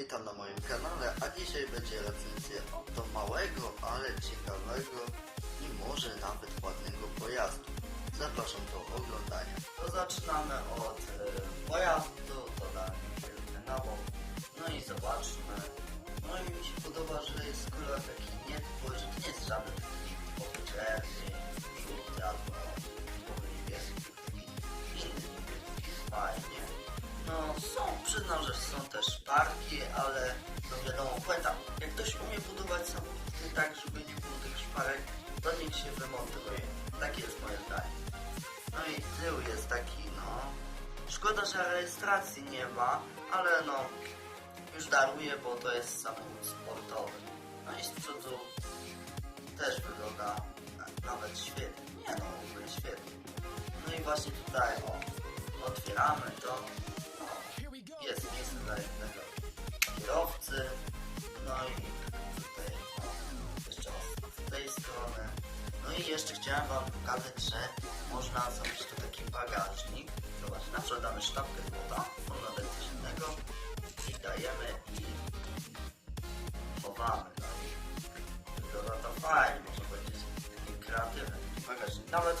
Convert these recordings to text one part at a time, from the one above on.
witam na moim kanale, a dzisiaj będzie recenzja oto małego, ale ciekawego i może nawet ładnego pojazdu. Zapraszam do oglądania. To zaczynamy od e, pojazdu, na bok, no i zobaczmy. No i mi się podoba, że jest kolor taki nietypowy, że to nie jest żaden taki żółty albo niebieski, fajnie. No są, przyznam, że są też parki, Szkoda, że rejestracji nie ma, ale no... Już daruję, bo to jest samochód sportowy. No i z przodu też wygląda na- nawet świetnie. Nie no, w ogóle świetnie. No i właśnie tutaj, o, otwieramy to. O, jest miejsce i jeszcze chciałem Wam pokazać, że można zrobić tu taki bagażnik. Zobacz, na przykład damy sztabkę złota, można dać coś innego i dajemy i chowamy. No to fajnie, można powiedzieć, taki kreatywny bagażnik. Nawet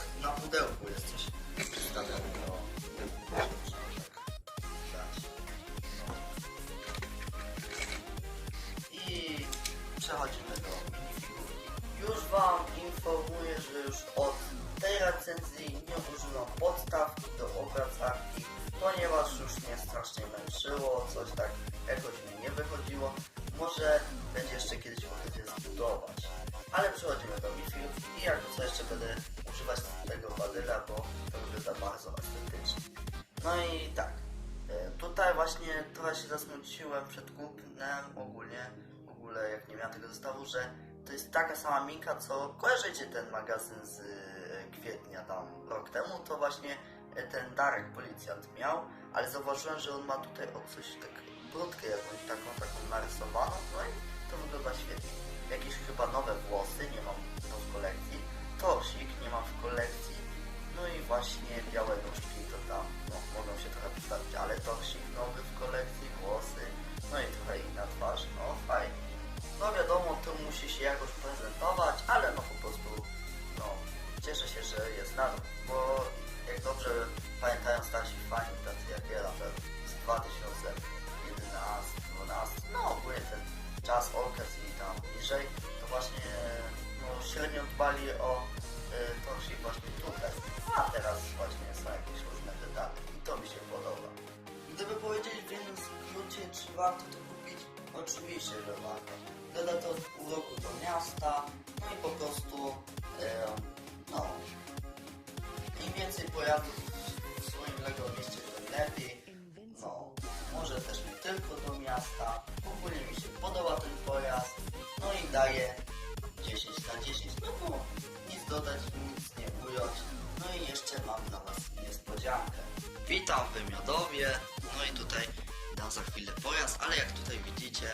już od tej recenzji nie używam podstawki do obracarki, ponieważ już mnie strasznie męczyło, coś tak jakoś mi nie wychodziło. Może będzie jeszcze kiedyś okazję zbudować. Ale przechodzimy do minifigurki i jako co jeszcze będę używać tego badyla, bo to wygląda bardzo estetycznie. No i tak, e, tutaj właśnie trochę się zasmuciłem przed kupnem ogólnie, w ogóle jak nie miałem tego zestawu, że to jest taka sama minka, co kojarzycie ten magazyn z e, kwietnia tam rok temu, to właśnie e, ten Darek policjant miał, ale zauważyłem, że on ma tutaj o coś tak brudkę jakąś taką, taką narysowaną, no i to wygląda świetnie. Jakieś chyba nowe włosy, nie mam 2011, 12, no ogólnie ten czas, okres i tam niżej, to właśnie no, średnio dbali o y, torsik właśnie tutaj, a teraz właśnie są jakieś różne detale i to mi się podoba. Gdyby powiedzieć w jednym skrócie, czy warto to kupić, oczywiście, że warto. Doda to uroku do miasta, no i po prostu, e, no, im więcej pojazdów 10 na 10, no bo nic dodać, nic nie ująć. No i jeszcze mam dla Was niespodziankę. Witam w Wymiodowie, no i tutaj dam za chwilę pojazd, ale jak tutaj widzicie,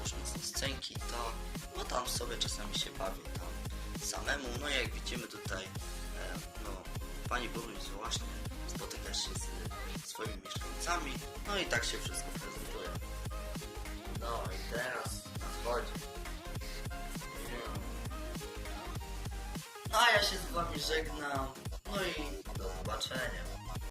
różne scenki, to no tam sobie czasami się bawię tam samemu, no jak widzimy tutaj, e, no pani burmistrz właśnie spotyka się z swoimi mieszkańcami, no i tak się wszystko prezentuje. No i teraz nadchodzi. A ja się z wami żegnam, no i do zobaczenia.